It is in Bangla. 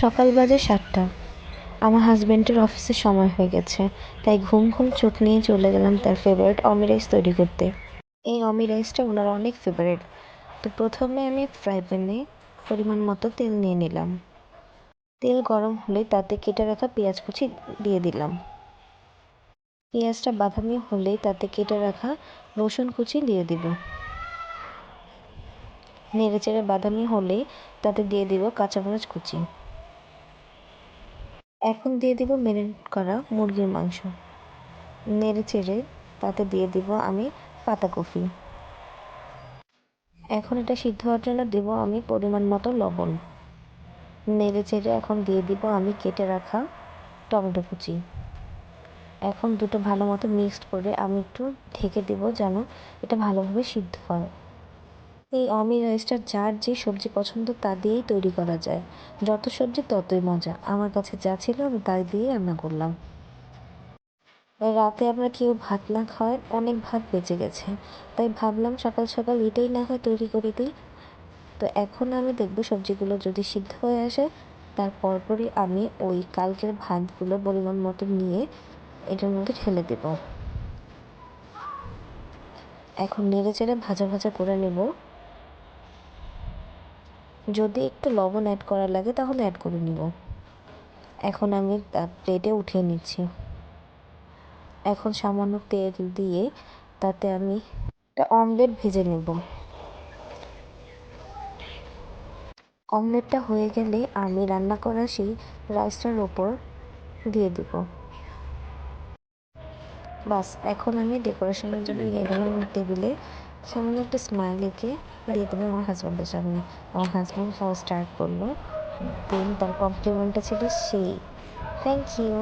সকাল বাজে সাতটা। আমার হাজব্যান্ডের অফিসের সময় হয়ে গেছে, তাই ঘুম ঘুম চোখ নিয়ে চলে গেলাম তার ফেভারিট অমি রাইস তৈরি করতে। এই অমি রাইসটা ওনার অনেক ফেভারিট তো প্রথমে আমি ফ্রাই প্যানে পরিমাণ মতো তেল নিয়ে নিলাম। তেল গরম হলে তাতে কেটে রাখা পেঁয়াজ কুচি দিয়ে দিলাম। পেঁয়াজটা বাদামি হলে তাতে কেটে রাখা রসুন কুচি দিয়ে দিব। নেড়ে চেড়ে বাদামি হলে তাতে দিয়ে দিব কাঁচামরিচ কুচি। এখন দিয়ে দিব মেরিনেট করা মুরগির মাংস। নেড়ে চেড়ে তাতে দিয়ে দিব আমি পাতাকপি এখন এটা সিদ্ধ হওয়ার জন্য দেব আমি পরিমাণ মতো লবণ। নেড়ে চেড়ে এখন দিয়ে দিব আমি কেটে রাখা টমেটো কুচি। এখন দুটো ভালো মতো মিক্সড করে আমি একটু ঢেকে দেবো যেন এটা ভালোভাবে সিদ্ধ হয়। এই অমি রাইসটা যার যে সবজি পছন্দ তা দিয়েই তৈরি করা যায়। যত সবজি ততই মজা। আমার কাছে যা ছিল আমি তাই দিয়ে রান্না করলাম। রাতে আমরা কেউ ভাত না খাওয়ায় অনেক ভাত বেঁচে গেছে। তাই ভাবলাম সকাল সকাল এটাই না হয় তৈরি করে দিই। তো এখন আমি দেখব সবজিগুলো যদি সিদ্ধ হয়ে আসে তারপর পরই আমি ওই কালকের ভাতগুলো পরিমাণ মতো নিয়ে এটার মধ্যে ঢেলে দেব। এখন নেড়ে চেড়ে ভাজা ভাজা করে নেব। যদি একটু লবণ অ্যাড করা লাগে তাহলে অ্যাড করে নিব। এখন আমি প্লেটে উঠিয়ে নিচ্ছি। এখন সামান্য তেল দিয়ে তাতে আমি একটা অমলেট ভেজে নেব। অমলেটটা হয়ে গেলে আমি রান্না করা সেই রাইসটার ওপর দিয়ে দেব। বাস এখন আমি ডেকোরেশনের জন্য নিয়ে গেলাম টেবিলে সামান্য একটা স্মাইল এঁকে দিয়ে দেবে আমার হাজব্যান্ডের সামনে। আমার হাজব্যান্ড সব স্টার্ট করল দেন তার কমপ্লিমেন্টটা ছিল সেই। Thank you